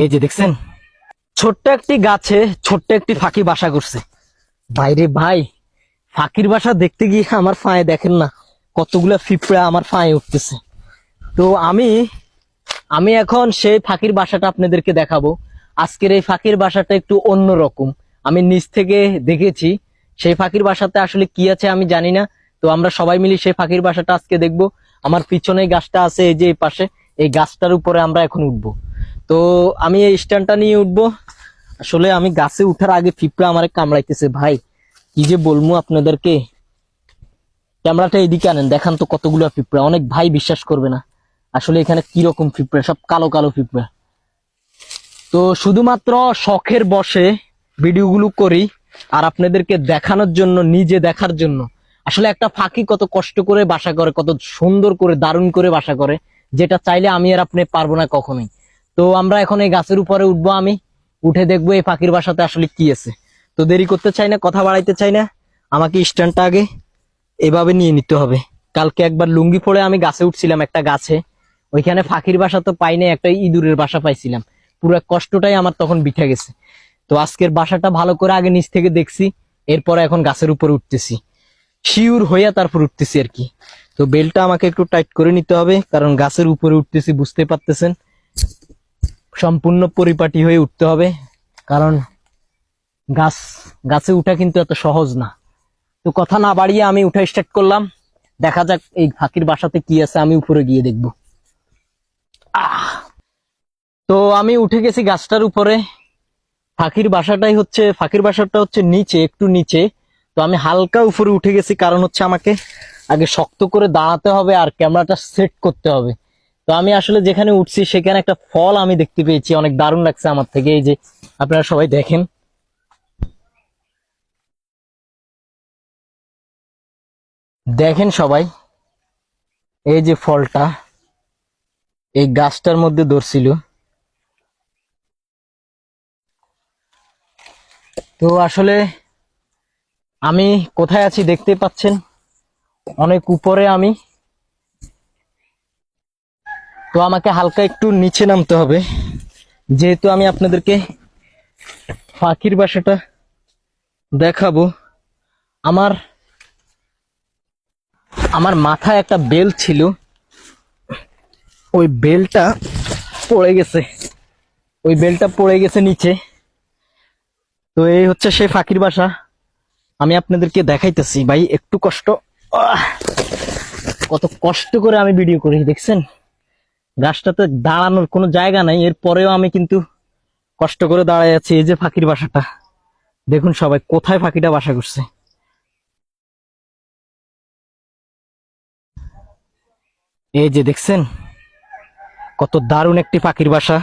এই যে দেখছেন, ছোট্ট একটি গাছে ছোট্ট একটি ফাঁকি বাসা করছে। বাইরে ভাই, ফাঁকির বাসা দেখতে গিয়ে আমার ফাঁয়ে দেখেন না, কতগুলা পিঁপড়া আমার ফাঁয়ে উঠতেছে। তো আমি আমি এখন সেই ফাঁকির বাসাটা আপনাদেরকে দেখাবো। আজকের এই ফাঁকির বাসাটা একটু অন্যরকম। আমি নিচ থেকে দেখেছি, সেই ফাঁকির বাসাতে আসলে কি আছে আমি জানি না। তো আমরা সবাই মিলে সেই ফাঁকির বাসাটা আজকে দেখব। আমার পিছনে গাছটা আছে এই যে পাশে, এই গাছটার উপরে আমরা এখন উঠবো। তো আমি এই স্ট্যান্ডটা নিয়ে উঠবো। আসলে আমি গাছে উঠার আগে পিঁপড়া আমারে কামড়াইতেছে, ভাই। কি যে বলব আপনাদেরকে? ক্যামেরাটা এদিকে আনেন, দেখান তো কতগুলো ফিপড়া অনেক ভাই বিশ্বাস করবে না। আসলে এখানে কি রকম পিঁপড়া? সব কালো কালো পিঁপড়া। তো শুধুমাত্র শখের বসে ভিডিওগুলো করি আর আপনাদেরকে দেখানোর জন্য, নিজে দেখার জন্য। আসলে একটা ফাঁকি কত কষ্ট করে বাসা করে, কত সুন্দর করে, দারুণ করে বাসা করে, যেটা চাইলে আমি আর আপনি পারব না কখনোই। তো আমরা এখন এই গাছের উপরে উঠবো আমি। উঠে দেখব এই পাখির বাসাতে আসলে কি আছে। তো দেরি করতে চাই না, কথা বাড়াইতে চাই না। আমাকে স্ট্যান্ডটা আগে এভাবে নিয়ে নিতে হবে। কালকে একবার লুঙ্গি পরে আমি গাছে উঠছিলাম একটা গাছে। ওইখানে ফাঁকির বাসা তো পাই নাই, একটা ইঁদুরের বাসা পাইছিলাম। পুরো কষ্টটাই আমার তখন বিঠে গেছে। তো আজকের বাসাটা ভালো করে আগে নিচ থেকে দেখছি, এরপরে এখন গাছের উপর উঠতেছি। শিউর হইয়া তারপর উঠতেছি আর কি। তো বেলটা আমাকে একটু টাইট করে নিতে হবে, কারণ গাছের উপরে উঠতেছি, বুঝতে পারতেছেন। সম্পূর্ণ পরিপাটি হয়ে উঠতে হবে, কারণ গাছ, গাছে উঠা কিন্তু এত সহজ না। তো কথা না বাড়িয়ে আমি উঠা স্টার্ট করলাম। দেখা যাক এই ফাঁকির বাসাতে কি আছে, আমি উপরে গিয়ে দেখব! তো আমি উঠে গেছি গাছটার উপরে। ফাঁকির বাসাটাই হচ্ছে, ফাঁকির বাসাটা হচ্ছে নিচে, একটু নিচে। তো আমি হালকা উপরে উঠে গেছি, কারণ হচ্ছে আমাকে আগে শক্ত করে দাঁড়াতে হবে আর ক্যামেরাটা সেট করতে হবে। তো আমি আসলে যেখানে উঠছি, সেখানে একটা ফল আমি দেখতে পেয়েছি। অনেক দারুণ লাগছে আমার থেকে। এই যে আপনারা সবাই দেখেন। দেখেন সবাই, এই যে ফলটা, এই গাছটার মধ্যে ধরছিল। তো আসলে আমি কোথায় আছি দেখতে পাচ্ছেন? অনেক উপরে আমি তো আমাকে হালকা একটু নিচে নামতে হবে। যেহেতু আমি আপনাদেরকে পাখির বাসাটা দেখাবো, আমার আমার মাথায় একটা বেল ছিল। ওই বেলটা পড়ে গেছে। ওই বেলটা পড়ে গেছে নিচে। তো এই হচ্ছে সেই ফাঁকির বাসা। আমি আপনাদেরকে দেখাইতেছি। ভাই, একটু কষ্ট। কত কষ্ট করে আমি ভিডিও করি, দেখছেন? গাছটাতে দাঁড়ানোর কোনো জায়গা নাই, এরপরেও আমি কিন্তু কষ্ট করে দাঁড়ায় আছি এই যে ফাঁকির বাসাটা। দেখুন সবাই কোথায় ফাঁকিটা বাসা করছে। এই যে দেখছেন? কত দারুণ একটি পাখির বাসা।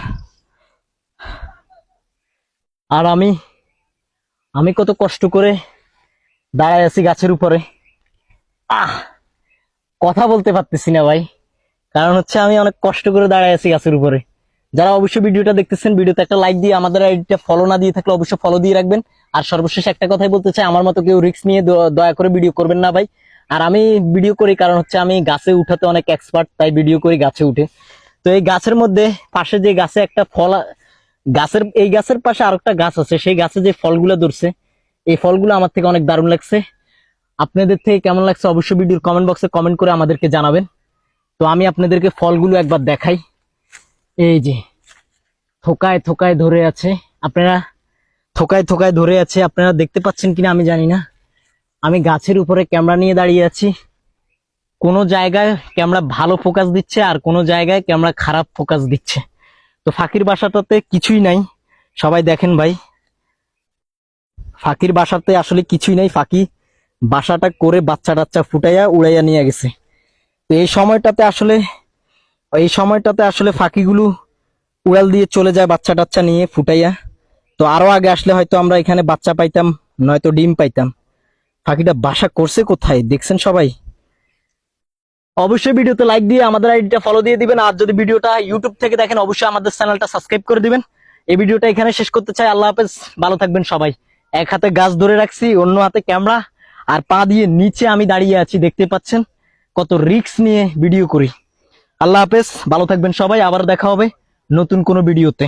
আর আমি আমি কত কষ্ট করে দাঁড়ায় আছি গাছের উপরে। আহ! কথা বলতে পারতেছি না ভাই। কারণ হচ্ছে আমি অনেক কষ্ট করে দাঁড়ায় আছি গাছের উপরে। যারা অবশ্যই ভিডিওটা দেখতেছেন, ভিডিওতে একটা লাইক দিয়ে আমাদের আইডিটা ফলো না দিয়ে থাকলে অবশ্যই ফলো দিয়ে রাখবেন। আর সর্বশেষ একটা কথাই বলতে চাই, আমার মতো কেউ রিস্ক নিয়ে দয়া করে ভিডিও করবেন না ভাই। আর আমি ভিডিও করি কারণ হচ্ছে আমি গাছে উঠাতে অনেক এক্সপার্ট তাই ভিডিও করি গাছে উঠে। তো এই গাছের মধ্যে পাশে যে গাছে একটা ফল গাছের, এই গাছের পাশে আরেকটা গাছ আছে, সেই গাছে যে ফলগুলো ধরছে, এই ফলগুলো আমার থেকে অনেক দারুণ লাগছে। আপনাদের থেকে কেমন লাগছে অবশ্যই ভিডিওর কমেন্ট বক্সে কমেন্ট করে আমাদেরকে জানাবেন। তো আমি আপনাদেরকে ফলগুলো একবার দেখাই। এই যে, থোকায় থোকায় ধরে আছে। আপনারা থোকায় থোকায় ধরে আছে, আপনারা দেখতে পাচ্ছেন কিনা আমি জানি না। আমি গাছের উপরে ক্যামেরা নিয়ে দাঁড়িয়ে আছি। কোনো জায়গায় ক্যামেরা ভালো ফোকাস দিচ্ছে আর কোনো জায়গায় ক্যামেরা খারাপ ফোকাস দিচ্ছে। তো ফাঁকির বাসাটাতে কিছুই নাই। সবাই দেখেন ভাই। ফাঁকির বাসাতে আসলে কিছুই নাই। ফাঁকি বাসাটা করে বাচ্চা টাচ্চা ফুটাইয়া উড়াইয়া নিয়ে গেছে। তো এই সময়টাতে আসলে, এই সময়টাতে আসলে ফাঁকিগুলো উড়াল দিয়ে চলে যায় বাচ্চা টাচ্চা নিয়ে ফুটাইয়া। তো আরও আগে আসলে হয়তো আমরা এখানে বাচ্চা পাইতাম, নয়তো ডিম পাইতাম। ফাঁকিটা বাসা করছে কোথায়, দেখছেন সবাই? অবশ্যই ভিডিওতে লাইক দিয়ে আমাদের আইডিটা ফলো দিয়ে দিবেন, আর যদি ভিডিওটা ইউটিউব থেকে দেখেন, অবশ্যই আমাদের চ্যানেলটা সাবস্ক্রাইব করে দিবেন। এই ভিডিওটা এখানে শেষ করতে চাই, আল্লাহ হাফেজ, ভালো থাকবেন সবাই। এক হাতে গাছ ধরে রাখছি, অন্য হাতে ক্যামেরা, আর পা দিয়ে নিচে আমি দাঁড়িয়ে আছি, দেখতে পাচ্ছেন? কত রিক্স নিয়ে ভিডিও করি। আল্লাহ হাফেজ, ভালো থাকবেন সবাই, আবার দেখা হবে নতুন কোনো ভিডিওতে